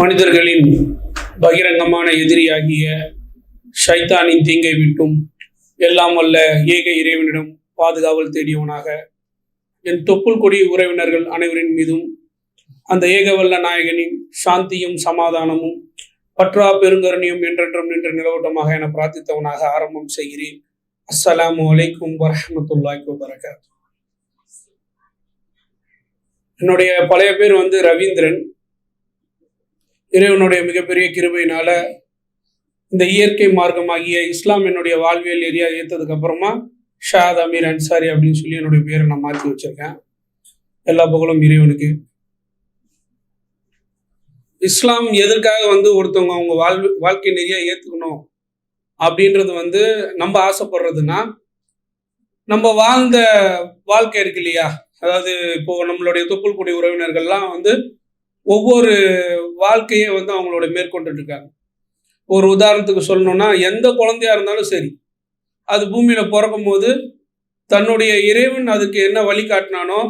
மனிதர்களின் பகிரங்கமான எதிரியாகிய ஷைத்தானின் தீங்கை விட்டும் எல்லாம் வல்ல ஏக இறைவனிடம் பாதுகாவல் தேடியவனாக. என் தொப்புள் கொடி உறவினர்கள் அனைவரின் மீதும் அந்த ஏகவல்ல நாயகனின் சாந்தியும் சமாதானமும் பற்றா பெருங்கருணியும் என்றென்றும் நின்று நிலவட்டமாக என பிரார்த்தித்தவனாக ஆரம்பம் செய்கிறேன். அஸ்ஸலாமு அலைக்கும் வரஹ்மத்துல்லாஹி வபரகாத்து என்னுடைய பழைய பேர் வந்து ரவீந்திரன். இறைவனுடைய மிகப்பெரிய கிருபையினால இந்த இயற்கை மார்க்கமாகிய இஸ்லாம் என்னுடைய வாழ்வியல் ஏரியா ஏற்றதுக்கு அப்புறமா ஷாத் அமீர் அன்சாரி அப்படின்னு சொல்லி என்னுடைய பேரை நான் மாற்றி வச்சிருக்கேன். எல்லா புகழும் இறைவனுக்கு. இஸ்லாம் எதற்காக வந்து ஒருத்தவங்க அவங்க வாழ்வு வாழ்க்கை நெறியாக ஏற்றுக்கணும் அப்படின்றது வந்து நம்ம ஆசைப்படுறதுன்னா நம்ம வாழ்ந்த வாழ்க்கை இருக்கு இல்லையா? அதாவது இப்போ நம்மளுடைய தொப்புள் கூடிய உறவினர்கள்லாம் வந்து ஒவ்வொரு வாழ்க்கையை வந்து அவங்களோட மேற்கொண்டுட்டு இருக்காங்க ஒரு உதாரணத்துக்கு சொல்லணும்னா எந்த குழந்தையா இருந்தாலும் சரி அது பூமியில பிறக்கும் போது தன்னுடைய இறைவன் அதுக்கு என்ன வழிகாட்டினானோ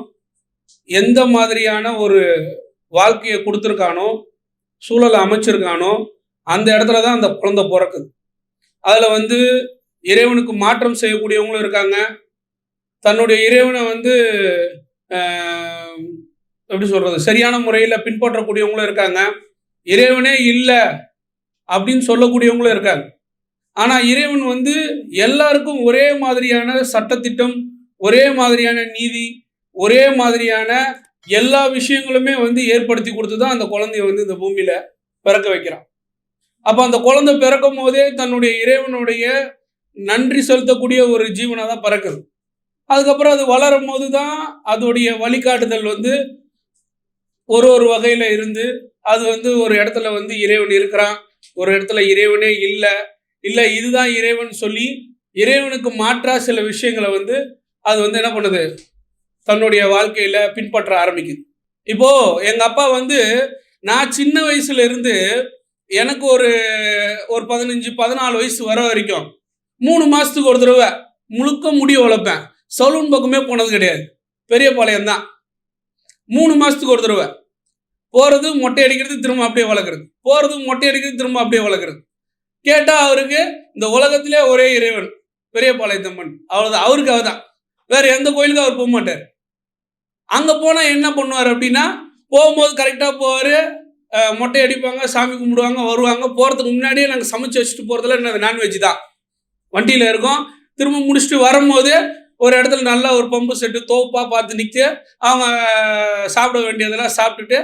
எந்த மாதிரியான ஒரு வாழ்க்கையை கொடுத்துருக்கானோ சூழலை அமைச்சிருக்கானோ அந்த இடத்துல தான் அந்த குழந்தை பிறக்குது. அதில் வந்து இறைவனுக்கு மாற்றம் செய்யக்கூடியவங்களும் இருக்காங்க. தன்னுடைய இறைவனை வந்து எப்படி சொல்றது சரியான முறையில் பின்பற்றக்கூடியவங்களும் இருக்காங்க. இறைவனே இல்லை அப்படின்னு சொல்லக்கூடியவங்களும் இருக்காங்க. ஆனால் இறைவன் வந்து எல்லாருக்கும் ஒரே மாதிரியான சட்டத்திட்டம் ஒரே மாதிரியான நீதி ஒரே மாதிரியான எல்லா விஷயங்களுமே வந்து ஏற்படுத்தி கொடுத்து தான் அந்த குழந்தைய வந்து இந்த பூமியில பிறக்க வைக்கிறான். அப்போ அந்த குழந்தை பிறக்கும் போதே தன்னுடைய இறைவனுடைய நன்றி செலுத்தக்கூடிய ஒரு ஜீவனாக தான் பிறக்குது. அதுக்கப்புறம் அது வளரும் போது தான் அதோடைய வழிகாட்டுதல் வந்து ஒரு ஒரு வகையில் இருந்து அது வந்து ஒரு இடத்துல வந்து இறைவன் இருக்கிறான் ஒரு இடத்துல இறைவனே இல்லை இல்லை இதுதான் இறைவன் சொல்லி இறைவனுக்கு மாற்றா சில விஷயங்களை வந்து அது வந்து என்ன பண்ணுது? தன்னுடைய வாழ்க்கையில் பின்பற்ற ஆரம்பிக்குது. இப்போ எங்கள் அப்பா வந்து நான் சின்ன வயசுல இருந்து எனக்கு ஒரு ஒரு பதினஞ்சு பதினாலு வயசு வர வரைக்கும் மூணு மாதத்துக்கு ஒரு தடவை முழுக்க முடி வளர்ப்பேன். சலூன் பக்கமே போனது கிடையாது. பெரிய பாளையம் தான் மூணு மாதத்துக்கு ஒரு தடவை. போகிறது மொட்டை அடிக்கிறது திரும்ப அப்படியே வளர்க்குறது. போகிறது மொட்டை அடிக்கிறது திரும்ப அப்படியே வளர்க்குறது. கேட்டால் அவருக்கு இந்த உலகத்திலே ஒரே இறைவன் பெரிய பாளையத்தம்மன் அவ்வளோதான் அவருக்கு அவர் தான். வேற எந்த கோயிலுக்கும் அவர் போக மாட்டார். அங்கே போனால் என்ன பண்ணுவார் அப்படின்னா போகும்போது கரெக்டாக போவார் மொட்டை அடிப்பாங்க சாமி கும்பிடுவாங்க வருவாங்க. போகிறதுக்கு முன்னாடியே நாங்கள் சமைச்சு வச்சுட்டு போகிறதுல என்ன நான்வெஜ் தான். வண்டியில் இருக்கோம். திரும்ப முடிச்சுட்டு வரும்போது ஒரு இடத்துல நல்லா ஒரு பம்பு செட்டு தோப்பாக பார்த்து நிற்க அவங்க சாப்பிட வேண்டியதெல்லாம் சாப்பிட்டுட்டு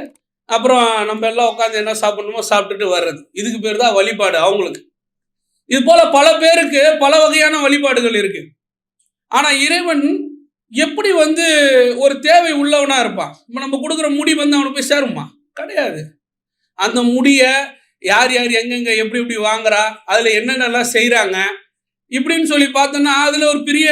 அப்புறம் நம்ம எல்லாம் உட்காந்து என்ன சாப்பிடணுமோ சாப்பிட்டுட்டு வர்றது. இதுக்கு பேர் தான் வழிபாடு அவங்களுக்கு. இது போல பல பேருக்கு பல வகையான வழிபாடுகள் இருக்கு. ஆனா இறைவன் எப்படி வந்து ஒரு தேவை உள்ளவனா இருப்பான்? இப்போ நம்ம கொடுக்குற முடி வந்து அவனுக்கு போய் சேருமா? கிடையாது. அந்த முடியை யார் யார் எங்கெங்க எப்படி எப்படி வாங்குறா அதுல என்னென்னலாம் செய்கிறாங்க இப்படின்னு சொல்லி பார்த்தோன்னா அதில் ஒரு பெரிய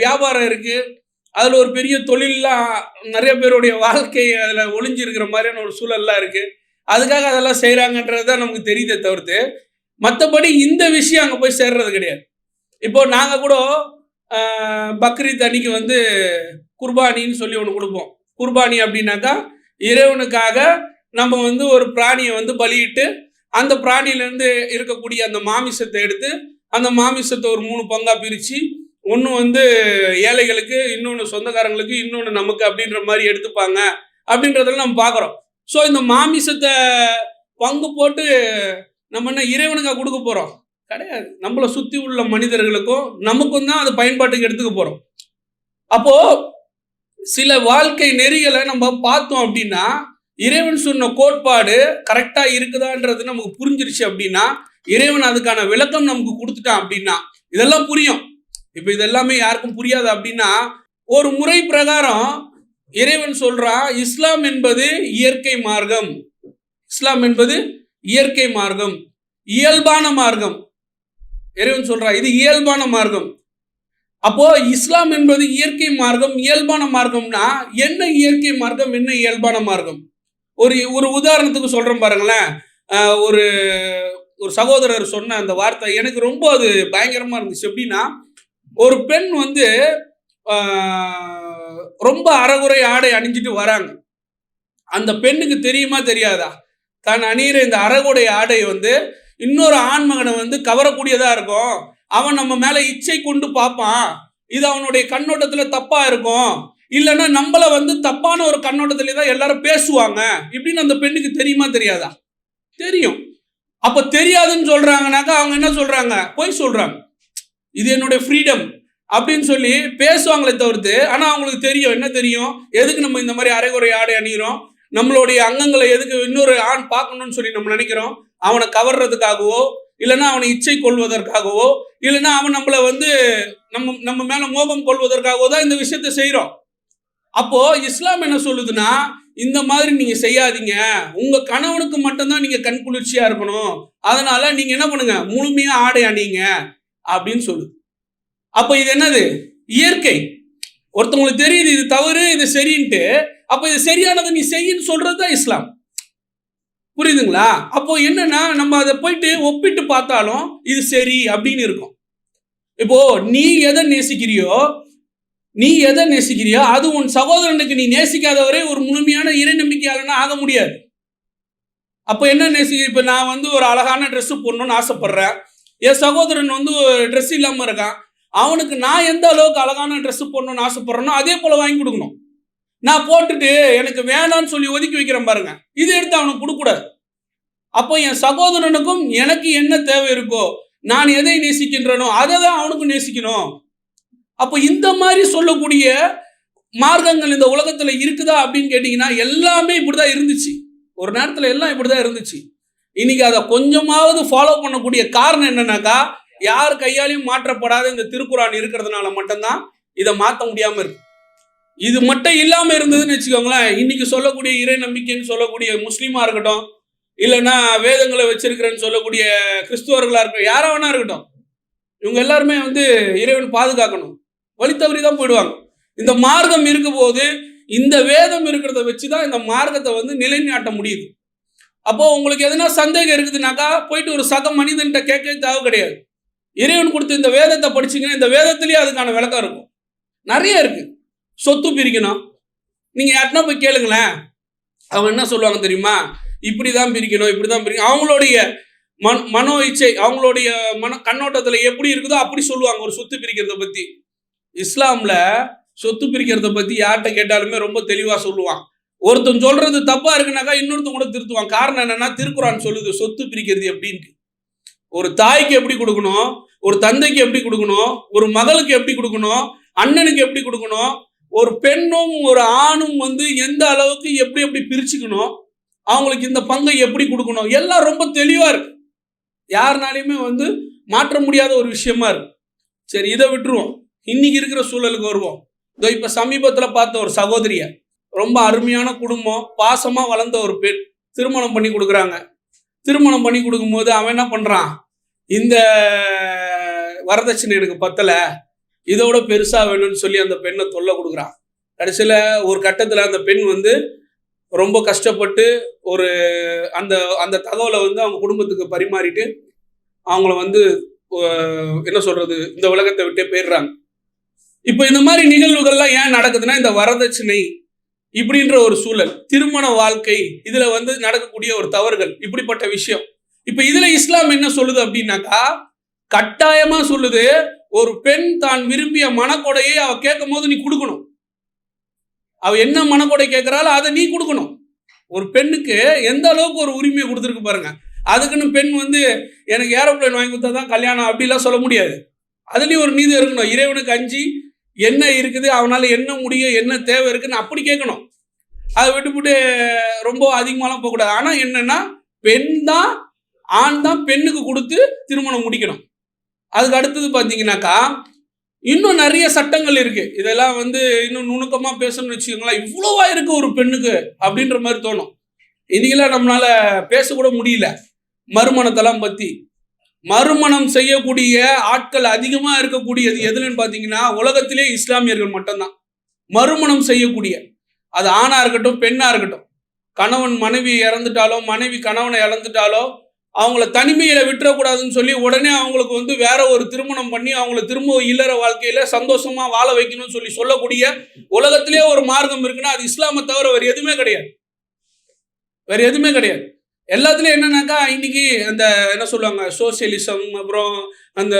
வியாபாரம் இருக்குது அதில் ஒரு பெரிய தொழிலெலாம் நிறைய பேருடைய வாழ்க்கை அதில் ஒளிஞ்சிருக்கிற மாதிரியான ஒரு சூழல்லாம் இருக்குது அதுக்காக அதெல்லாம் செய்கிறாங்கன்றது தான் நமக்கு தெரியுதே தவிர்த்து மற்றபடி இந்த விஷயம் அங்கே போய் சேர்றது கிடையாது. இப்போ நாங்கள் கூட பக்ரீத் அன்னைக்கு வந்து குர்பானின்னு சொல்லி ஒன்று கொடுப்போம். குர்பானி அப்படின்னாக்கா இறைவனுக்காக நம்ம வந்து ஒரு பிராணியை வந்து பலியிட்டு அந்த பிராணியிலேருந்து இருக்கக்கூடிய அந்த மாமிசத்தை எடுத்து அந்த மாமிசத்தை ஒரு மூணு பங்காக பிரித்து ஒன்று வந்து ஏழைகளுக்கு இன்னொன்று சொந்தக்காரங்களுக்கு இன்னொன்று நமக்கு அப்படின்ற மாதிரி எடுத்துப்பாங்க. அப்படின்றதெல்லாம் நம்ம பார்க்குறோம். ஸோ இந்த மாமிசத்தை பங்கு போட்டு நம்ம என்ன இறைவனுக்காக கொடுக்க போகிறோம் கிடையாது. நம்மளை சுற்றி உள்ள மனிதர்களுக்கும் நமக்கும் தான் அது பயன்பாட்டுக்கு எடுத்துக்க போகிறோம் அப்போது சில வாழ்க்கை நெறிகளை நம்ம பார்த்தோம் அப்படின்னா இறைவன் சொன்ன கோட்பாடு கரெக்டாக இருக்குதான்றது நமக்கு புரிஞ்சிருச்சு அப்படின்னா இறைவன் அதுக்கான விளக்கம் நமக்கு கொடுத்துட்டான் அப்படின்னா இதெல்லாம் புரியும். இப்போ இதெல்லாமே யாருக்கும் புரியாது அப்படின்னா ஒரு முறை பிரகாரம் இறைவன் சொல்றான் இஸ்லாம் என்பது இயற்கை மார்க்கம். இஸ்லாம் என்பது இயற்கை மார்க்கம். இயல்பான மார்க்கம். இறைவன் சொல்றா இது இயல்பான மார்க்கம். அப்போ இஸ்லாம் என்பது இயற்கை மார்க்கம் இயல்பான மார்க்கம்னா என்ன இயற்கை மார்க்கம் என்ன இயல்பான மார்க்கம்? ஒரு ஒரு உதாரணத்துக்கு சொல்றேன் பாருங்களேன். ஒரு ஒரு சகோதரர் சொன்ன அந்த வார்த்தை எனக்கு ரொம்ப அது பயங்கரமா இருந்துச்சு. எப்படின்னா ஒரு பெண் வந்து ரொம்ப அறகுறை ஆடை அணிஞ்சிட்டு வராங்க. அந்த பெண்ணுக்கு தெரியுமா தெரியாதா? தான் அணியிற இந்த அறகுடை ஆடை வந்து இன்னொரு ஆண்மகனை வந்து கவரக்கூடியதா இருக்கும். அவன் நம்ம மேல இச்சை கொண்டு பார்ப்பான். இது அவனுடைய கண்ணோட்டத்துல தப்பா இருக்கும். இல்லைன்னா நம்மள வந்து தப்பான ஒரு கண்ணோட்டத்திலே தான் எல்லாரும் பேசுவாங்க. இப்படின்னு அந்த பெண்ணுக்கு தெரியுமா தெரியாதா? தெரியும். அப்ப தெரியாதுன்னு சொல்றாங்கனாக்கா அவங்க என்ன சொல்றாங்க? பொய் சொல்றாங்க. இது என்னுடைய ஃப்ரீடம் அப்படின்னு சொல்லி பேசுவாங்களே தவிர்த்து ஆனால் அவங்களுக்கு தெரியும். என்ன தெரியும்? எதுக்கு நம்ம இந்த மாதிரி அரைகுறை ஆடை அணிகிறோம் நம்மளுடைய அங்கங்களை எதுக்கு இன்னொரு ஆண் பார்க்கணும்னு சொல்லி நம்ம நினைக்கிறோம்? அவனை கவர்றதுக்காகவோ இல்லைன்னா அவனை இச்சை கொள்வதற்காகவோ இல்லைன்னா அவன் நம்மளை வந்து நம்ம நம்ம மேலே மோகம் கொள்வதற்காகவோ தான் இந்த விஷயத்த செய்கிறோம் அப்போ இஸ்லாம் என்ன சொல்லுதுன்னா இந்த மாதிரி நீங்க செய்யாதீங்க. உங்க கணவனுக்கு மட்டும்தான் நீங்க கண்குளிர்ச்சியா இருக்கணும். அதனால நீங்க என்ன பண்ணுங்க? முழுமையா ஆடை அணிங்க அப்படின்னு சொல்லுது அப்போ இது என்னது? இயற்கை. ஒருத்தவங்களுக்கு தெரியுது இது தவறு இது சரின்ட்டு. அப்போ இது சரியானதை நீ செய்யின்னு சொல்றது தான் இஸ்லாம். புரியுதுங்களா? அப்போ என்னன்னா நம்ம அதை போயிட்டு ஒப்பிட்டு பார்த்தாலும் இது சரி அப்படின்னு இருக்கும். இப்போ நீ எதை நேசிக்கிறியோ நீ எதை நேசிக்கிறியோ அது உன் சகோதரனுக்கு நீ நேசிக்காதவரே ஒரு முழுமையான இறை நம்பிக்கையாளனா ஆக முடியாது. அப்போ என்ன நேசிக்க இப்போ நான் வந்து ஒரு அழகான ட்ரெஸ்ஸு போடணும்னு ஆசைப்படுறேன். என் சகோதரன் வந்து ட்ரெஸ் இல்லாமல் இருக்கான். அவனுக்கு நான் எந்த அளவுக்கு அழகான ட்ரெஸ் போடணும்னு ஆசைப்படுறேனோ அதே போல் வாங்கி கொடுக்கணும். நான் போட்டுட்டு எனக்கு வேணாம்னு சொல்லி ஒதுக்கி வைக்கிறேன் பாருங்க. இதை எடுத்து அவனுக்கு கொடுக்கூடாது. அப்போ என் சகோதரனுக்கும் எனக்கு என்ன தேவை இருக்கோ நான் எதை நேசிக்கின்றனோ அதை தான் அவனுக்கும் நேசிக்கணும். அப்போ இந்த மாதிரி சொல்லக்கூடிய மார்க்கங்கள் இந்த உலகத்தில் இருக்குதா அப்படின்னு கேட்டிங்கன்னா எல்லாமே இப்படி தான் இருந்துச்சு. ஒரு நேரத்தில் எல்லாம் இப்படி தான் இருந்துச்சு. இன்னைக்கு அதை கொஞ்சமாவது ஃபாலோ பண்ணக்கூடிய காரணம் என்னன்னாக்கா யார் கையாலையும் மாற்றப்படாத இந்த திருக்குறான் இருக்கிறதுனால மட்டும்தான் இதை மாற்ற முடியாம இருக்கு. இது மட்டும் இல்லாம இருந்ததுன்னு வச்சுக்கோங்களேன் இன்னைக்கு சொல்லக்கூடிய இறை நம்பிக்கைன்னு சொல்லக்கூடிய முஸ்லீமா இருக்கட்டும் இல்லைன்னா வேதங்களை வச்சிருக்கிறேன்னு சொல்லக்கூடிய கிறிஸ்துவர்களா இருக்கட்டும் யாரா வேணா இருக்கட்டும் இவங்க எல்லாருமே வந்து இறைவன் பாதுகாக்கணும். வழி தவறி தான் போயிடுவாங்க. இந்த மார்க்கம் இருக்கும் போது இந்த வேதம் இருக்கிறத வச்சு தான் இந்த மார்க்கத்தை வந்து நிலைநாட்ட முடியுது. அப்போ உங்களுக்கு எதனா சந்தேகம் இருக்குதுனாக்கா போயிட்டு ஒரு சக மனிதன்கிட்ட கேட்க தேவை கிடையாது. இறைவன் கொடுத்து இந்த வேதத்தை படிச்சீங்கன்னா இந்த வேதத்துலேயே அதுக்கான விளக்கம் இருக்கும். நிறைய இருக்கு. சொத்து பிரிக்கணும். நீங்க யார்ட்டனா போய் கேளுங்களேன். அவங்க என்ன சொல்லுவாங்க தெரியுமா? இப்படி தான் பிரிக்கணும் இப்படி தான் பிரிக்கணும். அவங்களுடைய மன மனோ இச்சை அவங்களுடைய மன கண்ணோட்டத்தில் எப்படி இருக்குதோ அப்படி சொல்லுவாங்க ஒரு சொத்து பிரிக்கிறத பற்றி இஸ்லாமில் சொத்து பிரிக்கிறத பற்றி யார்கிட்ட கேட்டாலுமே ரொம்ப தெளிவாக சொல்லுவான். ஒருத்தன் சொல்றது தப்பா இருக்குனாக்கா இன்னொருத்தன் கூட திருத்துவான். காரணம் என்னன்னா திருக்குறான் சொல்லுது சொத்து பிரிக்கிறது எப்படின்ட்டு. ஒரு தாய்க்கு எப்படி கொடுக்கணும்? ஒரு தந்தைக்கு எப்படி கொடுக்கணும்? ஒரு மகளுக்கு எப்படி கொடுக்கணும்? அண்ணனுக்கு எப்படி கொடுக்கணும்? ஒரு பெண்ணும் ஒரு ஆணும் வந்து எந்த அளவுக்கு எப்படி எப்படி பிரிச்சுக்கணும்? அவங்களுக்கு இந்த பங்கை எப்படி கொடுக்கணும்? எல்லாம் ரொம்ப தெளிவா இருக்கு. யாருனாலையுமே வந்து மாற்ற முடியாத ஒரு விஷயமா இருக்கு. சரி இதை விட்டுருவோம். இன்னைக்கு இருக்கிற சூழலுக்கு வருவோம். இதோ இப்ப சமீபத்தில் பார்த்த ஒரு சகோதரியை. ரொம்ப அருமையான குடும்பம். பாசமா வளர்ந்த ஒரு பெண் திருமணம் பண்ணி கொடுக்குறாங்க. திருமணம் பண்ணி கொடுக்கும்போது அவன் என்ன பண்ணுறான் இந்த வரதட்சணை எனக்கு பத்தல. இதோட பெருசாக வேணும்னு சொல்லி அந்த பெண்ணை தொல்லை கொடுக்குறான். கடைசியில் ஒரு கட்டத்தில் அந்த பெண் வந்து ரொம்ப கஷ்டப்பட்டு ஒரு அந்த அந்த தகவலை வந்து அவங்க குடும்பத்துக்கு பரிமாறிட்டு அவங்கள வந்து என்ன சொல்கிறது இந்த உலகத்தை விட்டே போயிடுறாங்க. இப்போ இந்த மாதிரி நிகழ்வுகள்லாம் ஏன் நடக்குதுன்னா இந்த வரதட்சணை இப்படின்ற ஒரு சூழல் திருமண வாழ்க்கை இதுல வந்து நடக்கக்கூடிய ஒரு தவறுகள் இப்படிப்பட்ட விஷயம். இப்ப இதுல இஸ்லாம் என்ன சொல்லுது அப்படின்னாக்கா கட்டாயமா சொல்லுது ஒரு பெண் தான் விரும்பிய மனக்கொடையை அவ கேட்கும் போது நீ கொடுக்கணும். அவ என்ன மனக்கொடை கேட்கிறாளோ அதை நீ கொடுக்கணும். ஒரு பெண்ணுக்கு எந்த அளவுக்கு ஒரு உரிமையை கொடுத்துருக்கு பாருங்க. அதுக்குன்னு பெண் வந்து எனக்கு ஏரோப்ளேன் வாங்கி கொடுத்தா தான் கல்யாணம் அப்படிலாம் சொல்ல முடியாது. அதுலேயும் ஒரு நீதி இருக்கணும். இறைவனுக்கு அஞ்சு என்ன இருக்குது அவனால் என்ன முடியும் என்ன தேவை இருக்குன்னு அப்படி கேட்கணும். அதை விட்டுவிட்டு ரொம்ப அதிகமாலாம் போகக்கூடாது. ஆனால் என்னென்னா பெண் தான் ஆண் தான் பெண்ணுக்கு கொடுத்து திருமணம் முடிக்கணும். அதுக்கு அடுத்தது பார்த்தீங்கன்னாக்கா இன்னும் நிறைய சட்டங்கள் இருக்கு. இதெல்லாம் வந்து இன்னும் நுணுக்கமாக பேசணும்னு வச்சுக்கோங்களேன். இவ்வளோவா இருக்கு ஒரு பெண்ணுக்கு அப்படின்ற மாதிரி தோணும். இதுக்கெல்லாம் நம்மளால பேசக்கூட முடியல. மறுமணத்தெல்லாம் பற்றி மறுமணம் செய்யக்கூடிய ஆட்கள் அதிகமா இருக்கக்கூடியது எதுலன்னு பாத்தீங்கன்னா உலகத்திலே இஸ்லாமியர்கள் மட்டும்தான். மறுமணம் செய்யக்கூடிய. அது ஆணா இருக்கட்டும் பெண்ணா இருக்கட்டும். கணவன் மனைவி இறந்துட்டாலோ மனைவி கணவனை இழந்துட்டாலோ அவங்கள தனிமையில விட்டுறக்கூடாதுன்னு சொல்லி உடனே அவங்களுக்கு வந்து வேற ஒரு திருமணம் பண்ணி அவங்கள திரும்ப இல்லற வாழ்க்கையில சந்தோஷமா வாழ வைக்கணும்னு சொல்லி சொல்லக்கூடிய உலகத்திலே ஒரு மார்க்கம் இருக்குன்னா அது இஸ்லாமை தவிர வேற எதுவுமே கிடையாது. வேற எதுவுமே கிடையாது. எல்லாத்துலேயும் என்னன்னாக்கா இன்னைக்கு அந்த என்ன சொல்லுவாங்க சோசியலிசம் அப்புறம் அந்த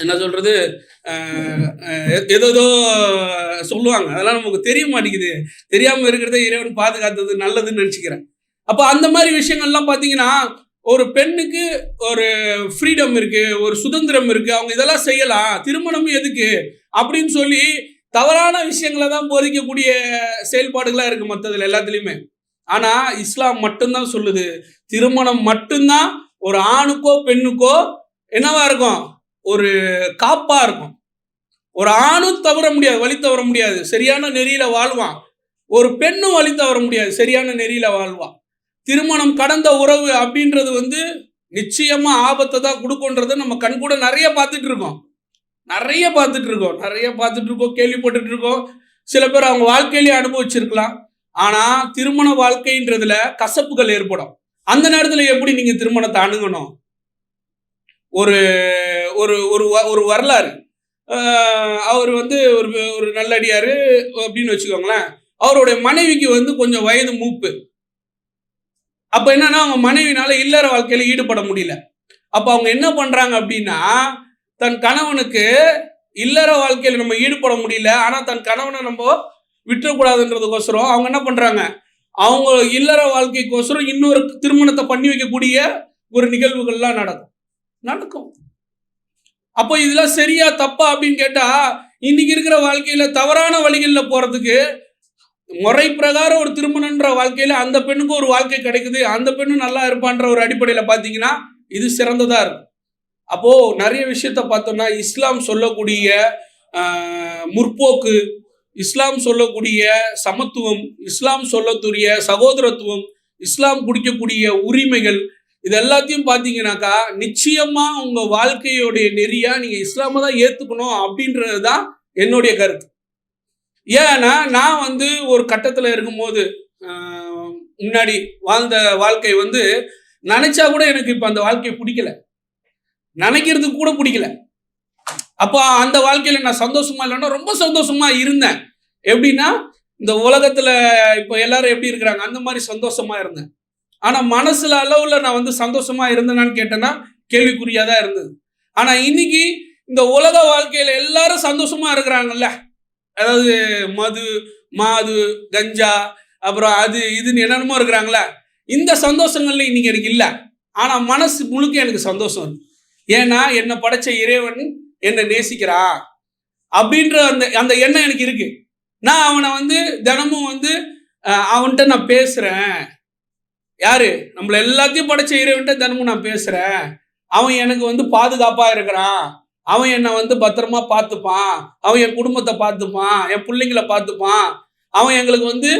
என்ன சொல்றது ஏதோ சொல்லுவாங்க. அதெல்லாம் நமக்கு தெரிய மாட்டேங்குது. தெரியாம இருக்கிறதே இறைவன் பாதுகாத்தது நல்லதுன்னு நினச்சிக்கிறேன். அப்போ அந்த மாதிரி விஷயங்கள்லாம் பார்த்தீங்கன்னா ஒரு பெண்ணுக்கு ஒரு ஃப்ரீடம் இருக்கு ஒரு சுதந்திரம் இருக்கு அவங்க இதெல்லாம் செய்யலாம் திருமணம் எதுக்கு? அப்படின்னு சொல்லி தவறான விஷயங்களை தான் போதிக்கக்கூடிய செயல்பாடுகளாக இருக்கு மற்றதுல எல்லாத்துலேயுமே. ஆனால் இஸ்லாம் மட்டும்தான் சொல்லுது. திருமணம் மட்டும்தான் ஒரு ஆணுக்கோ பெண்ணுக்கோ என்னவா இருக்கும்? ஒரு காப்பா இருக்கும். ஒரு ஆணும் தவற முடியாது வழி தவற முடியாது. சரியான நெறியில வாழ்வான். ஒரு பெண்ணும் வழி தவற முடியாது சரியான நெறியில வாழ்வான். திருமணம் கடந்த உறவு அப்படின்றது வந்து நிச்சயமா ஆபத்தை தான் கொடுக்குன்றதை நம்ம கண்கூட நிறைய பார்த்துட்டு இருக்கோம். நிறைய பார்த்துட்டு இருக்கோம். நிறைய பார்த்துட்டு இருக்கோம் கேள்விப்பட்டுட்டு இருக்கோம். சில பேர் அவங்க வாழ்க்கையிலேயே அனுபவிச்சிருக்கலாம். ஆனா திருமண வாழ்க்கைன்றதுல கசப்புகள் ஏற்படும். அந்த நேரத்துல எப்படி நீங்க திருமணத்தை அணுகணும்? ஒரு ஒரு ஒரு வ- ஒரு வரலாறு. அவர் வந்து ஒரு ஒரு நல்லடியார் அப்படின்னு வச்சுக்கோங்களேன். அவருடைய மனைவிக்கு வந்து கொஞ்சம் வயது மூப்பு. அப்போ என்னன்னா அவங்க மனைவினால இல்லற வாழ்க்கையில் ஈடுபட முடியல. அப்போ அவங்க என்ன பண்றாங்க அப்படின்னா தன் கணவனுக்கு இல்லற வாழ்க்கையில் நம்ம ஈடுபட முடியல. ஆனால் தன் கணவனை நம்ம விட்டுறக்கூடாதுன்றதுக்கோசரம் அவங்க என்ன பண்ணுறாங்க அவங்க இல்லற வாழ்க்கைக்கோசரம் இன்னொரு திருமணத்தை பண்ணி வைக்கக்கூடிய ஒரு நிகழ்வுகள்லாம் நடக்கும். நடக்கும். அப்போ இதெல்லாம் சரியா தப்பா அப்படின்னு கேட்டால் இன்னைக்கு இருக்கிற வாழ்க்கையில் தவறான வழிகளில் போகிறதுக்கு முறை பிரகாரம் ஒரு திருமணன்ற வாழ்க்கையில் அந்த பெண்ணுக்கு ஒரு வாழ்க்கை கிடைக்குது அந்த பெண்ணும் நல்லா இருப்பான்ற ஒரு அடிப்படையில் பார்த்தீங்கன்னா இது சிறந்ததாக இருக்கும். அப்போது நிறைய விஷயத்த பார்த்தோம்னா இஸ்லாம் சொல்லக்கூடிய முற்போக்கு இஸ்லாம் சொல்லக்கூடிய சமத்துவம் இஸ்லாம் சொல்லக்கூடிய சகோதரத்துவம் இஸ்லாம் குடிக்கக்கூடிய உரிமைகள் இது எல்லாத்தையும் பார்த்தீங்கன்னாக்கா நிச்சயமாக உங்கள் வாழ்க்கையோடைய நெறியாக நீங்கள் இஸ்லாமை தான் ஏற்றுக்கணும் அப்படின்றது தான் என்னுடைய கருத்து. ஏன்னா நான் வந்து ஒரு கட்டத்தில் இருக்கும்போது முன்னாடி வாழ்ந்த வாழ்க்கை வந்து நினைச்சா கூட எனக்கு இப்போ அந்த வாழ்க்கையை பிடிக்கல. நினைக்கிறதுக்கு கூட பிடிக்கல. அப்போ அந்த வாழ்க்கையில நான் சந்தோஷமா இல்லைன்னா ரொம்ப சந்தோஷமா இருந்தேன். எப்படின்னா இந்த உலகத்துல இப்போ எல்லாரும் எப்படி இருக்கிறாங்க? அந்த மாதிரி சந்தோஷமா இருந்தேன். ஆனா மனசுல அளவுல நான் வந்து சந்தோஷமா இருந்தேனான்னு கேட்டேன்னா கேள்விக்குறியாக தான் இருந்தது. ஆனா இன்னைக்கு இந்த உலக வாழ்க்கையில எல்லாரும் சந்தோஷமா இருக்கிறாங்கல்ல? அதாவது மது மாது கஞ்சா அப்புறம் அது இதுன்னு என்னென்னமோ இருக்கிறாங்களே? இந்த சந்தோஷங்கள்ல இன்னைக்கு எனக்கு இல்லை. ஆனா மனசு முழுக்க எனக்கு சந்தோஷம் இருக்கு. ஏன்னா என்னை படைச்ச இறைவன் என்னை நேசிக்கிறான் அப்படின்ற அந்த அந்த எண்ணம் எனக்கு இருக்கு. நான் அவனை வந்து தினமும் வந்து அவன்கிட்ட நான் பேசுறேன். யாரு? நம்மள எல்லாத்தையும் படைச்ச இறைவன்ட்ட தினமும் நான் பேசுறேன். அவன் எனக்கு வந்து பாதுகாப்பா இருக்கிறான். அவன் என்னை வந்து பத்திரமா பார்த்துப்பான். அவன் என் குடும்பத்தை பார்த்துப்பான். என் பிள்ளைங்களை பார்த்துப்பான். அவன் எங்களுக்கு வந்து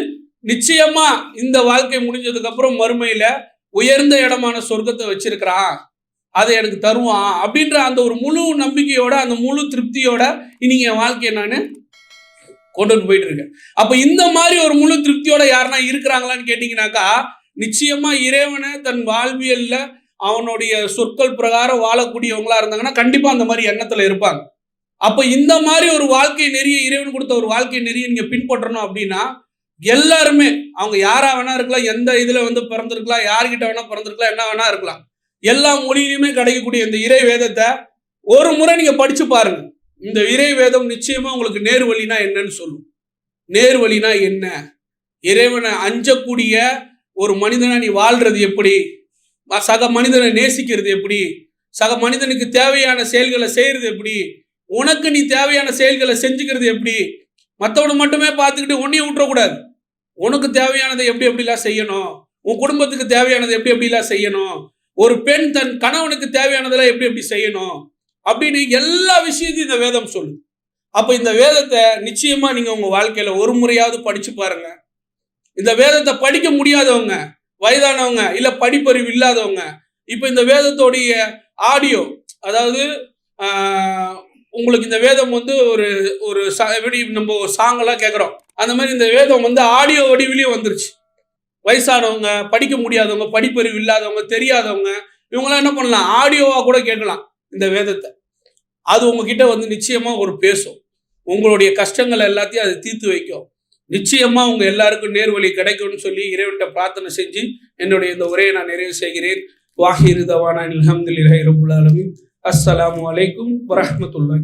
நிச்சயமா இந்த வாழ்க்கை முடிஞ்சதுக்கு அப்புறம் மறுமையில உயர்ந்த இடமான சொர்க்கத்தை வச்சிருக்கிறான். அதை எனக்கு தருவான் அப்படின்ற அந்த ஒரு முழு நம்பிக்கையோட அந்த முழு திருப்தியோட இன்னைக்கு என் வாழ்க்கையை நான் கொண்டுட்டு போயிட்டு இருக்கேன். அப்ப இந்த மாதிரி ஒரு முழு திருப்தியோட யாருன்னா இருக்கிறாங்களான்னு கேட்டிங்கனாக்கா நிச்சயமா இறைவனை தன் வாழ்வியல்ல அவனுடைய சொற்கள் பிரகாரம் வாழக்கூடியவங்களா இருந்தாங்கன்னா கண்டிப்பா அந்த மாதிரி எண்ணத்துல இருப்பாங்க. அப்ப இந்த மாதிரி ஒரு வாழ்க்கை நெறிய இறைவன் கொடுத்த ஒரு வாழ்க்கை நெறிய நீங்க பின்பற்றணும் அப்படின்னா எல்லாருமே அவங்க யாரா வேணா இருக்கலாம் எந்த இதுல வந்து பிறந்திருக்கலாம் யார்கிட்ட வேணா பிறந்திருக்கலாம் என்ன வேணா இருக்கலாம். எல்லா மொழியிலுமே கிடைக்கக்கூடிய இந்த இறை வேதத்தை ஒரு முறை நீங்க படிச்சு பாருங்க. இந்த இறை வேதம் நிச்சயமா உங்களுக்கு நேர் வழினா என்னன்னு சொல்லும். நேர் வழினா என்ன? இறைவனை அஞ்சக்கூடிய ஒரு மனிதனை நீ வாழ்றது எப்படி? சக மனிதனை நேசிக்கிறது எப்படி? சக மனிதனுக்கு தேவையான செயல்களை செய்யறது எப்படி? உனக்கு நீ தேவையான செயல்களை செஞ்சுக்கிறது எப்படி? மற்றவனை மட்டுமே பார்த்துக்கிட்டு உன்னையும் விட்டுறக்கூடாது. உனக்கு தேவையானதை எப்படி எப்படிலாம் செய்யணும்? உன் குடும்பத்துக்கு தேவையானதை எப்படி எப்படிலாம் செய்யணும்? ஒரு பெண் தன் கணவனுக்கு தேவையானதெல்லாம் எப்படி எப்படி செய்யணும் அப்படின்னு எல்லா விஷயத்தையும் இந்த வேதம் சொல்லுது. அப்போ இந்த வேதத்தை நிச்சயமா நீங்க உங்க வாழ்க்கையில ஒரு முறையாவது படிச்சு பாருங்க. இந்த வேதத்தை படிக்க முடியாதவங்க வயதானவங்க இல்ல படிப்பறிவு இல்லாதவங்க இப்போ இந்த வேதத்தோடைய ஆடியோ அதாவது உங்களுக்கு இந்த வேதம் வந்து ஒரு ஒரு எப்படி நம்ம ஒரு சாங்கெல்லாம் கேட்குறோம் அந்த மாதிரி இந்த வேதம் வந்து ஆடியோ வடிவிலையும் வந்துருச்சு. வயசானவங்க படிக்க முடியாதவங்க படிப்பறிவு இல்லாதவங்க தெரியாதவங்க இவங்களாம் என்ன பண்ணலாம்? ஆடியோவாக கூட கேட்கலாம் இந்த வேதத்தை. அது உங்ககிட்ட வந்து நிச்சயமாக ஒரு பேசும். உங்களுடைய கஷ்டங்கள் எல்லாத்தையும் அது தீர்த்து வைக்கும். நிச்சயமாக உங்கள் எல்லாருக்கும் நேர்வழி கிடைக்கும்னு சொல்லி இறைவன்கிட்ட பிரார்த்தனை செஞ்சு என்னுடைய இந்த உரையை நான் நிறைவு செய்கிறேன். வாஹிரு தவானா அல்ஹம்துலில்லாஹி ரப்புல் ஆலமீன். அஸ்ஸலாமு அலைக்கும் வரஹ்மத்துல்லாஹி